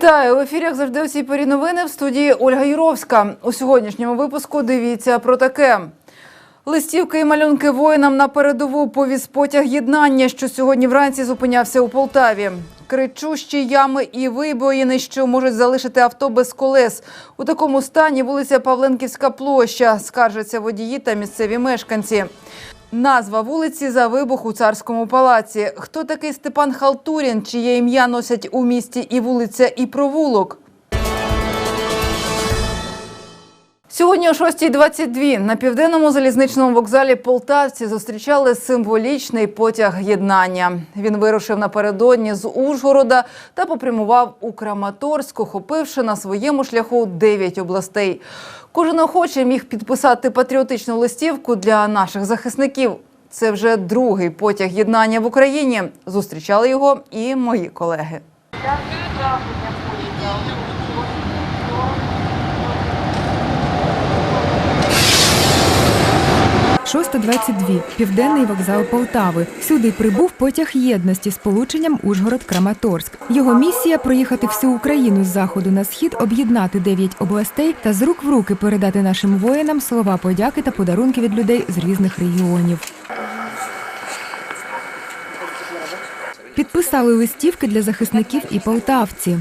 Вітаю у ефірі, завжди у цій порі новини в студії Ольга Юровська. У сьогоднішньому випуску дивіться про таке. Листівки і малюнки воїнам на передову повіз потяг єднання, що сьогодні вранці зупинявся у Полтаві. Кричущі ями і вибоїни, що можуть залишити авто без колес. У такому стані вулиця Павленківська площа. Скаржаться водії та місцеві мешканці. Назва вулиці за вибух у царському палаці. Хто такий Степан Халтурін, чиє ім'я носять у місті і вулиця, і провулок? Сьогодні о 6.22 на південному залізничному вокзалі Полтавці зустрічали символічний потяг єднання. Він вирушив напередодні з Ужгорода та попрямував у Краматорськ, охопивши на своєму шляху 9 областей. Кожен охочий міг підписати патріотичну листівку для наших захисників. Це вже другий потяг єднання в Україні. Зустрічали його і мої колеги. 6.22. Південний вокзал Полтави. Сюди прибув потяг єдності з полученням Ужгород-Краматорськ. Його місія проїхати всю Україну з заходу на схід, об'єднати дев'ять областей та з рук в руки передати нашим воїнам слова подяки та подарунки від людей з різних регіонів. Підписали листівки для захисників і полтавці.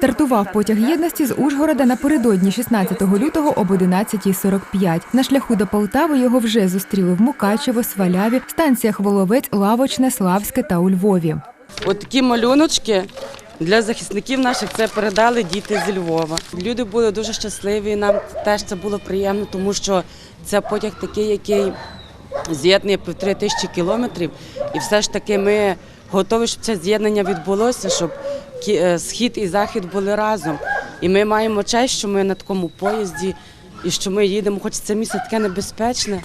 Стартував потяг єдності з Ужгорода напередодні 16 лютого об 11.45. На шляху до Полтави його вже зустріли в Мукачево, Сваляві, станціях Воловець, Лавочне, Славське та у Львові. От такі малюночки для захисників наших це передали діти зі Львова. Люди були дуже щасливі. Нам теж це було приємно, тому що це потяг такий, який з'єднує півтори тисячі кілометрів. І все ж таки ми готові, щоб це з'єднання відбулося, щоб е, схід і захід були разом. І ми маємо честь, що ми на такому поїзді і що ми їдемо, хоч це місце таке небезпечне,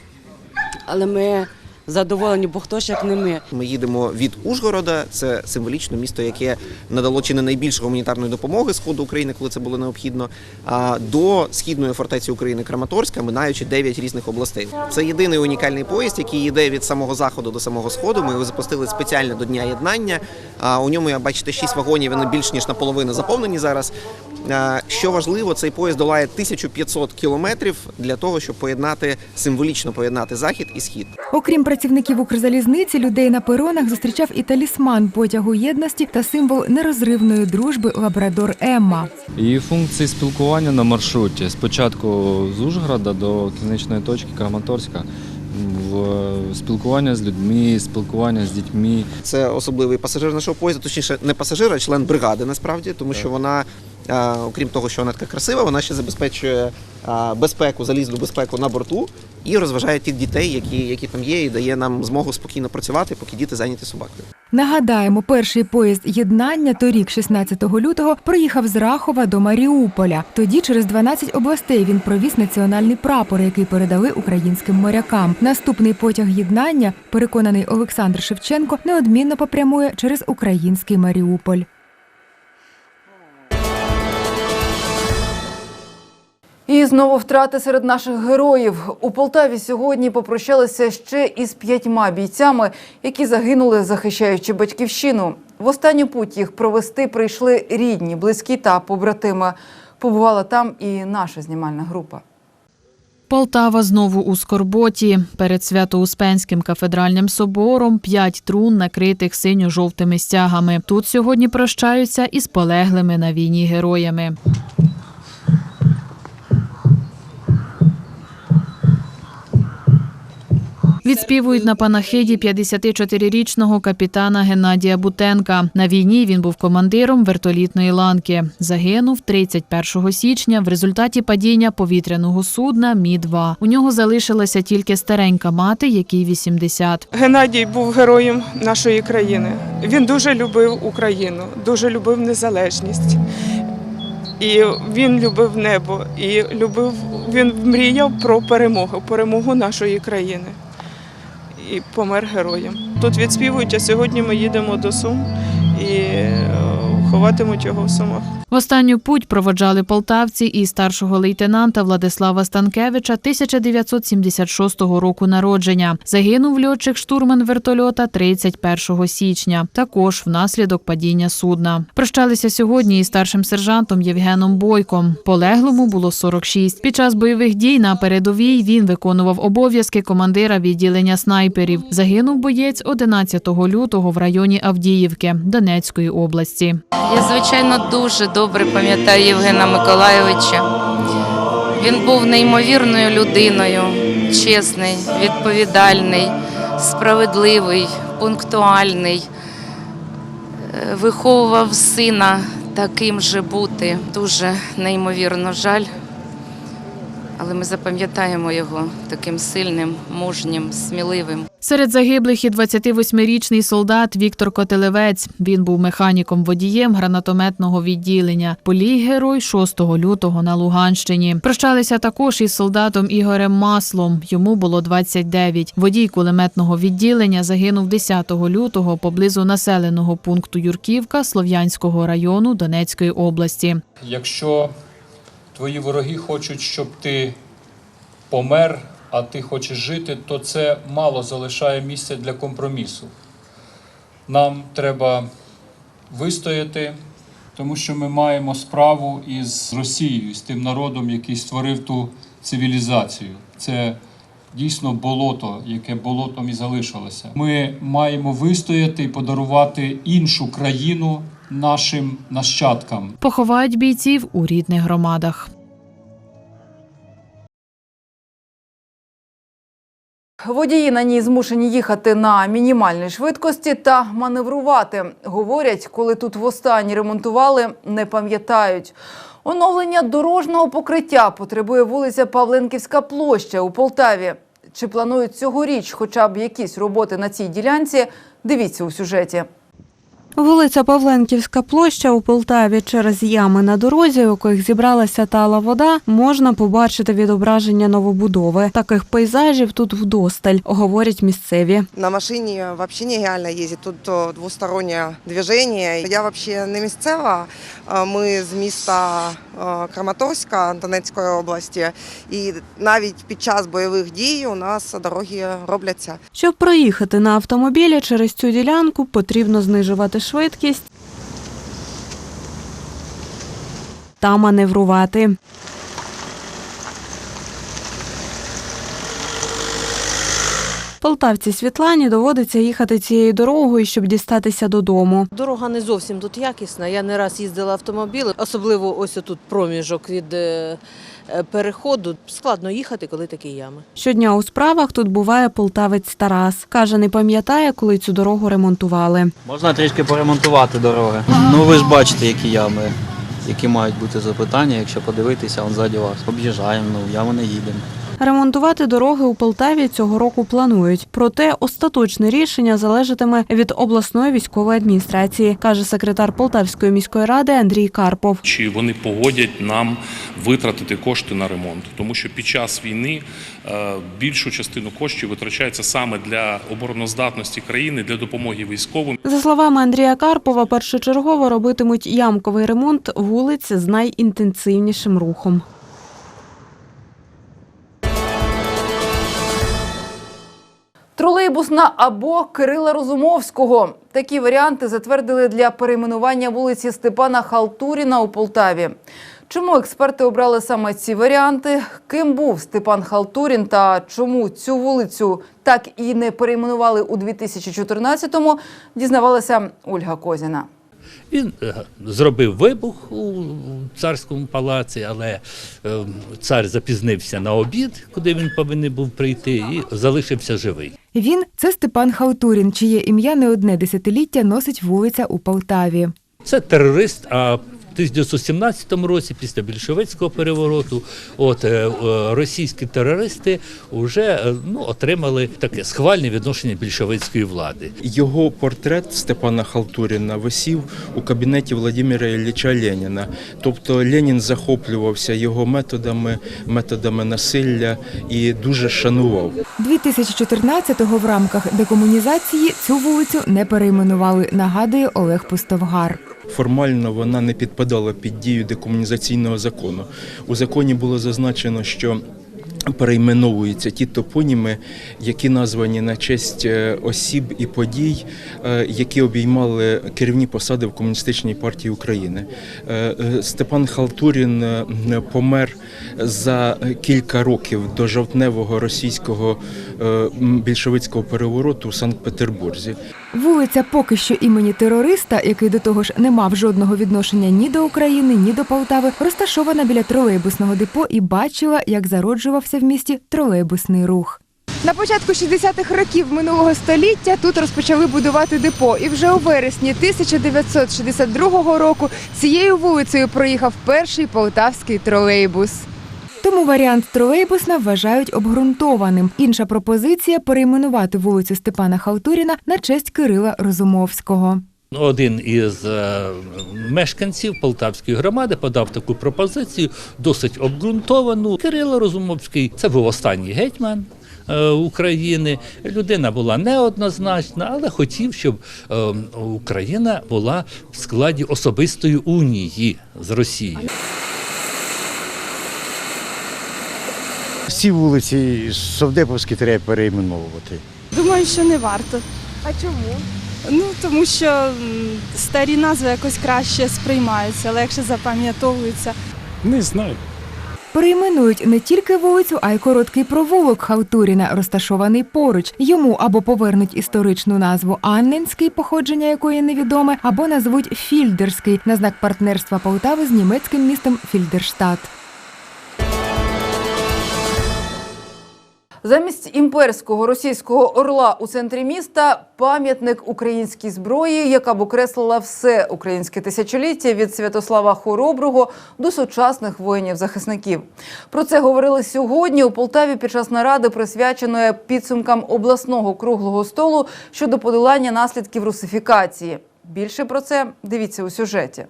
але ми задоволені, бо хто ж як не ми. Ми їдемо від Ужгорода, це символічне місто, яке надало чи не найбільше гуманітарної допомоги сходу України, коли це було необхідно. До східної фортеці України Краматорська, минаючи 9 різних областей. Це єдиний унікальний поїзд, який йде від самого заходу до самого сходу. Ми його запустили спеціально до Дня єднання. У ньому, як бачите, 6 вагонів, вони більш ніж наполовину заповнені зараз. Що важливо, цей поїзд долає 1500 кілометрів для того, щоб поєднати символічно поєднати захід і схід. Окрім працівників Укрзалізниці, людей на перонах зустрічав і талісман потягу єдності та символ нерозривної дружби лабрадор Емма. І функції спілкування на маршруті спочатку з Ужгорода до кінечної точки Краматорська. В спілкування з людьми, спілкування з дітьми. Це особливий пасажир нашого поїзду, точніше, не пасажир, а член бригади насправді, тому що вона, окрім того, що вона така красива, вона ще забезпечує безпеку, залізну безпеку на борту і розважає тих дітей, які, які там є, і дає нам змогу спокійно працювати, поки діти зайняті собакою. Нагадаємо, перший поїзд єднання торік, 16 лютого, проїхав з Рахова до Маріуполя. Тоді через 12 областей він провіз національний прапор, який передали українським морякам. Наступний потяг єднання, переконаний Олександр Шевченко, неодмінно попрямує через український Маріуполь. І знову втрати серед наших героїв. У Полтаві сьогодні попрощалися ще із п'ятьма бійцями, які загинули, захищаючи батьківщину. В останню путь їх провести прийшли рідні, близькі та побратими. Побувала там і наша знімальна група. Полтава знову у скорботі. Перед Свято-Успенським кафедральним собором п'ять трун, накритих синьо-жовтими стягами. Тут сьогодні прощаються із полеглими на війні героями. Відспівують на панахиді 54-річного капітана Геннадія Бутенка. На війні він був командиром вертолітної ланки. Загинув 31 січня в результаті падіння повітряного судна Мі-2. У нього залишилася тільки старенька мати, якій 80. Геннадій був героєм нашої країни. Він дуже любив Україну, дуже любив незалежність. І він любив небо, і любив, він мріяв про перемогу, перемогу нашої країни. І помер героєм. Тут відспівують, а сьогодні ми їдемо до Сум і е, ховатимуть його в Сумах. В останню путь проводжали полтавці і старшого лейтенанта Владислава Станкевича 1976 року народження. Загинув льотчик штурман вертольота 31 січня, також внаслідок падіння судна. Прощалися сьогодні із старшим сержантом Євгеном Бойком. Полеглому було 46. Під час бойових дій на передовій він виконував обов'язки командира відділення снайперів. Загинув боєць 11 лютого в районі Авдіївки Донецької області. Я, звичайно, дуже добре пам'ятаю Євгена Миколайовича. Він був неймовірною людиною, чесний, відповідальний, справедливий, пунктуальний. Е, Виховував сина таким же бути. Дуже неймовірно жаль. Але ми запам'ятаємо його таким сильним, мужнім, сміливим. Серед загиблих і 28-річний солдат Віктор Котелевець. Він був механіком-водієм гранатометного відділення. Поліг герой 6 лютого на Луганщині. Прощалися також із солдатом Ігорем Маслом. Йому було 29. Водій кулеметного відділення загинув 10 лютого поблизу населеного пункту Юрківка Слов'янського району Донецької області. Якщо твої вороги хочуть, щоб ти помер, а ти хочеш жити, то це мало залишає місця для компромісу. Нам треба вистояти, тому що ми маємо справу із Росією, з тим народом, який створив ту цивілізацію. Це дійсно болото, яке болотом і залишилося. Ми маємо вистояти і подарувати іншу країну нашим нащадкам. Поховають бійців у рідних громадах. Водії на ній змушені їхати на мінімальній швидкості та маневрувати. Говорять, коли тут востаннє ремонтували, не пам'ятають. Оновлення дорожнього покриття потребує вулиця Павленківська площа у Полтаві. Чи планують цьогоріч хоча б якісь роботи на цій ділянці? Дивіться у сюжеті. Вулиця Павленківська площа у Полтаві через ями на дорозі, у яких зібралася тала вода, можна побачити відображення новобудови. Таких пейзажів тут вдосталь, говорять місцеві. На машині вообще нереально їздити. Тут о, двостороннє движення. Я вообще не місцева. Ми з міста Краматорська Донецької області. І навіть під час бойових дій у нас дороги робляться. Щоб проїхати на автомобілі через цю ділянку, потрібно знижувати швидкість та маневрувати. Полтавці Світлані доводиться їхати цією дорогою, щоб дістатися додому. Дорога не зовсім тут якісна. Я не раз їздила автомобілем, особливо ось тут проміжок від е, переходу. Складно їхати, коли такі ями. Щодня у справах тут буває полтавець Тарас. Каже, не пам'ятає, коли цю дорогу ремонтували. Можна трішки поремонтувати дороги. Ну ви ж бачите, які ями, які мають бути запитання, якщо подивитися, он ззаді вас. Об'їжджаємо, ну ями не їдемо. Ремонтувати дороги у Полтаві цього року планують. Проте остаточне рішення залежатиме від обласної військової адміністрації, каже секретар Полтавської міської ради Андрій Карпов. Чи вони погодять нам витратити кошти на ремонт, тому що під час війни е, більшу частину коштів витрачається саме для обороноздатності країни, для допомоги військовим. За словами Андрія Карпова, першочергово робитимуть ямковий ремонт вулиць з найінтенсивнішим рухом. Тролейбусна або Кирила Розумовського. Такі варіанти затвердили для перейменування вулиці Степана Халтуріна у Полтаві. Чому експерти обрали саме ці варіанти? Ким був Степан Халтурін та чому цю вулицю так і не перейменували у 2014-му, дізнавалася Ольга Козіна. Він е, зробив вибух у царському палаці, але е, цар запізнився на обід, куди він повинен був прийти, і залишився живий. Він це Степан Халтурін, чиє ім'я не одне десятиліття носить вулиця у Полтаві. Це терорист. А 1917 році, після більшовицького перевороту, от е, е, російські терористи вже ну, отримали таке схвальне відношення більшовицької влади. Його портрет Степана Халтуріна висів у кабінеті Владимира Ілліча Леніна. Тобто Ленін захоплювався його методами, методами насилля і дуже шанував. 2014-го в рамках декомунізації цю вулицю не перейменували, нагадує Олег Пустовгар. Формально вона не підпадала під дію декомунізаційного закону. У законі було зазначено, що перейменовуються ті топоніми, які названі на честь е, осіб і подій, е, які обіймали керівні посади в Комуністичній партії України. Е, Степан Халтурін помер за кілька років до жовтневого російського більшовицького перевороту у Санкт-Петербурзі. Вулиця поки що імені терориста, який до того ж не мав жодного відношення ні до України, ні до Полтави, розташована біля тролейбусного депо і бачила, як зароджувався в місті тролейбусний рух. На початку 60-х років минулого століття тут розпочали будувати депо, і вже у вересні 1962 року цією вулицею проїхав перший полтавський тролейбус. Тому варіант тролейбусна вважають обґрунтованим. Інша пропозиція перейменувати вулицю Степана Халтуріна на честь Кирила Розумовського. Один із е, мешканців Полтавської громади подав таку пропозицію, досить обґрунтовану. Кирило Розумовський це був останній гетьман. е, України людина була неоднозначна, але хотів, щоб е, Україна була в складі особистої унії з Росією. Всі вулиці Совдеповські треба перейменовувати. Думаю, що не варто. А чому? Ну тому що старі назви якось краще сприймаються, легше запам'ятовуються. Не знаю. Перейменують не тільки вулицю, а й короткий провулок Халтуріна, розташований поруч. Йому або повернуть історичну назву Анненський, походження якої невідоме, або назвуть Фільдерський на знак партнерства Полтави з німецьким містом Фільдерштадт. Замість імперського російського орла у центрі міста пам'ятник українській зброї, яка б окреслила все українське тисячоліття від Святослава Хороброго до сучасних воїнів-захисників. Про це говорили сьогодні у Полтаві під час наради, присвяченої підсумкам обласного круглого столу щодо подолання наслідків русифікації. Більше про це дивіться у сюжеті.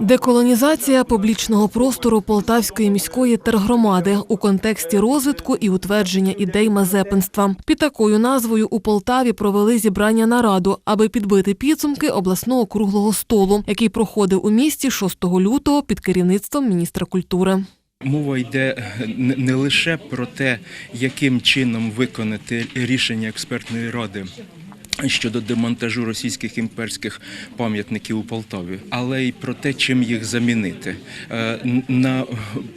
Деколонізація публічного простору Полтавської міської тергромади у контексті розвитку і утвердження ідей мазепинства. Під такою назвою у Полтаві провели зібрання нараду, аби підбити підсумки обласного круглого столу, який проходив у місті 6 лютого під керівництвом міністра культури. Мова йде не не лише про те, яким чином виконати рішення експертної ради. Щодо демонтажу російських імперських пам'ятників у Полтаві, але й про те, чим їх замінити. Е, На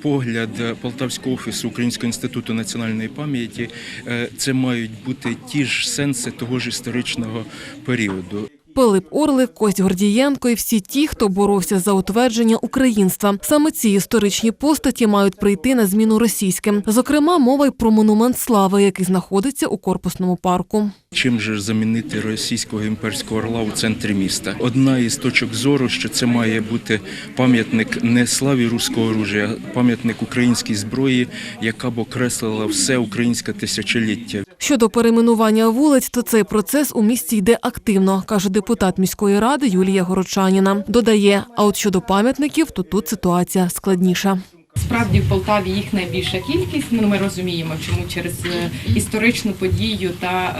погляд Полтавського офісу Українського інституту національної пам'яті, е, це мають бути ті ж сенси того ж історичного періоду. Пилип Орлик, Кость Гордієнко і всі ті, хто боровся за утвердження українства. Саме ці історичні постаті мають прийти на зміну російським. Зокрема, мова й про монумент слави, який знаходиться у корпусному парку. Чим же замінити російського імперського орла у центрі міста? Одна із точок зору, що це має бути пам'ятник не славі руського оружия, а пам'ятник українській зброї, яка б окреслила все українське тисячоліття. Щодо перейменування вулиць, то цей процес у місті йде активно, каже депутат міської ради Юлія Горочаніна. Додає, а от щодо пам'ятників, то тут ситуація складніша. Справді в Полтаві їх найбільша кількість. Ну, ми розуміємо, чому через е, історичну подію та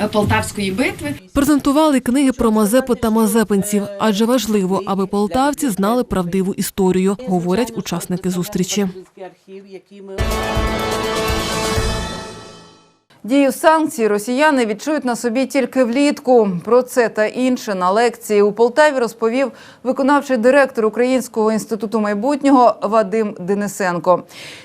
е, Полтавської битви. Презентували книги про Мазепу та мазепинців, адже важливо, аби полтавці знали правдиву історію, говорять учасники зустрічі. Дію санкцій росіяни відчують на собі тільки влітку. Про це та інше на лекції у Полтаві розповів виконавчий директор Українського інституту майбутнього Вадим Денисенко.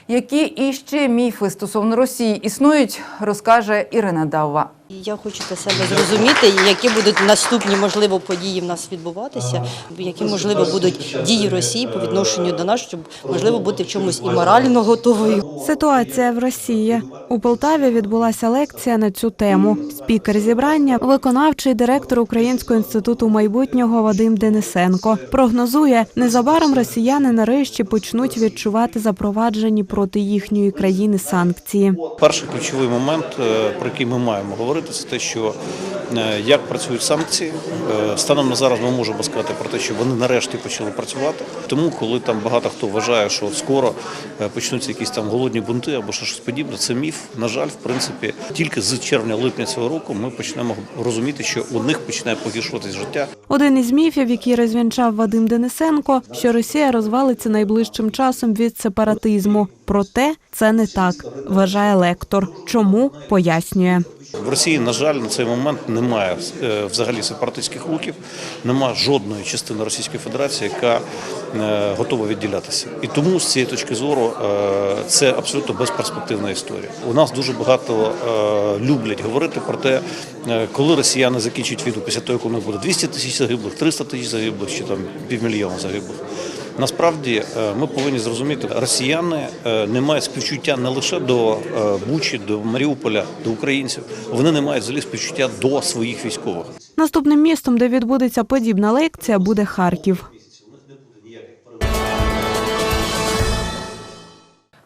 Які іще міфи стосовно Росії існують, розкаже Ірина Давва. Я хочу для себе зрозуміти, які будуть наступні можливо події в нас відбуватися, які можливо будуть дії Росії по відношенню до нас, щоб можливо бути в чомусь і морально готовою. Ситуація в Росії у Полтаві відбулася лекція на цю тему. Спікер зібрання, виконавчий директор Українського інституту майбутнього Вадим Денисенко, прогнозує, незабаром росіяни нарешті почнуть відчувати запроваджені проти їхньої країни санкції. Перший ключовий момент, е, про який ми маємо говорити, це те, що е, як працюють санкції. Е, Станом на зараз ми можемо сказати про те, що вони нарешті почали працювати. Тому, коли там багато хто вважає, що от скоро е, почнуться якісь там голодні бунти або щось подібне, це міф. На жаль, в принципі, тільки з червня-липня цього року ми почнемо розуміти, що у них починає погіршуватись життя. Один із міфів, який розвінчав Вадим Денисенко, що Росія розвалиться найближчим часом від сепаратизму. Проте це не так, вважає лектор. Чому пояснює. В Росії, на жаль, на цей момент немає е, взагалі сепаратистських рухів, немає жодної частини Російської Федерації, яка е, готова відділятися. І тому з цієї точки зору е, це абсолютно безперспективна історія. У нас дуже багато люблять говорити про те, коли росіяни закінчать війну після того, як у них буде 200 тисяч загиблих, 300 тисяч загиблих чи там півмільйона загиблих. Насправді е, ми повинні зрозуміти, росіяни е, не мають співчуття не лише до е, Бучі, до Маріуполя, до українців. Вони не мають взагалі співчуття до своїх військових. Наступним містом, де відбудеться подібна лекція, буде Харків.